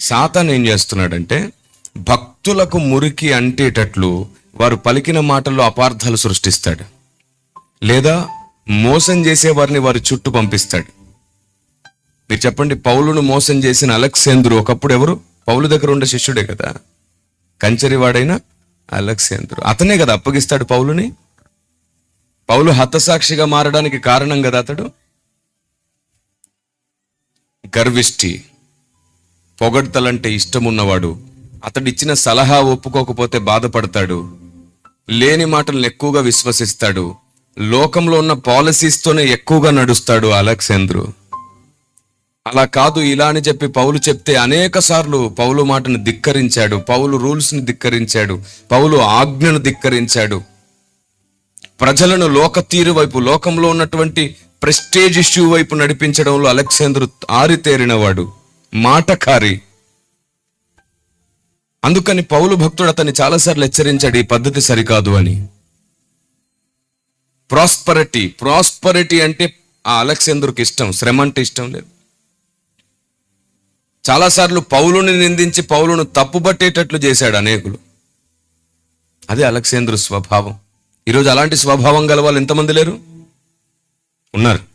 సాతాన్ ఏం చేస్తున్నాడంటే భక్తులకు మురికి అంటేటట్లు వారు పలికిన మాటల్లో అపార్థాలు సృష్టిస్తాడు. లేదా మోసం చేసే వారిని వారి చుట్టూ పంపిస్తాడు. మీరు చెప్పండి పౌలును మోసం చేసిన అలెక్సేంద్రు ఒకప్పుడు ఎవరు? పౌలు దగ్గర ఉండే శిష్యుడే కదా. కంచరివాడైన అలెక్సేంద్రు. అతనే కదా అప్పగిస్తాడు పౌలుని. పౌలు హతసాక్షిగా మారడానికి కారణం కదా అతడు? గర్విష్టి. పొగడ్తలంటే ఇష్టం ఉన్నవాడు అతడిచ్చిన సలహా ఒప్పుకోకపోతే బాధపడతాడు. లేని మాటలను ఎక్కువగా విశ్వసిస్తాడు. లోకంలో ఉన్న పాలసీస్తోనే ఎక్కువగా నడుస్తాడు అలెక్సేంద్రు అలా కాదు ఇలా అని చెప్పి పౌలు చెప్తే అనేక సార్లు పౌలు మాటను ధిక్కరించాడు. పౌలు రూల్స్ని ధిక్కరించాడు. పౌలు ఆజ్ఞను ధిక్కరించాడు. ప్రజలను లోక తీరు వైపు లోకంలో ఉన్నటువంటి ప్రెస్టేజ్ ఇష్యూ వైపు నడిపించడంలో అలెక్సేంద్రు ఆరితేరినవాడు. మాటకారి. అందుకని పౌలు భక్తుడు అతన్ని చాలాసార్లు హెచ్చరించాడు ఈ పద్ధతి సరికాదు అని. ప్రాస్పరిటీ ప్రాస్పరిటీ అంటే ఆ అలెక్సేంద్రుకి ఇష్టం శ్రమ అంటే ఇష్టం లేదు. చాలాసార్లు పౌలుని నిందించి పౌలును తప్పుబట్టేటట్లు చేశాడు అనేకులు. అదే అలెక్సేంద్రు స్వభావం. ఈరోజు అలాంటి స్వభావం గల వాళ్ళు ఎంతమంది లేరు? ఉన్నారు.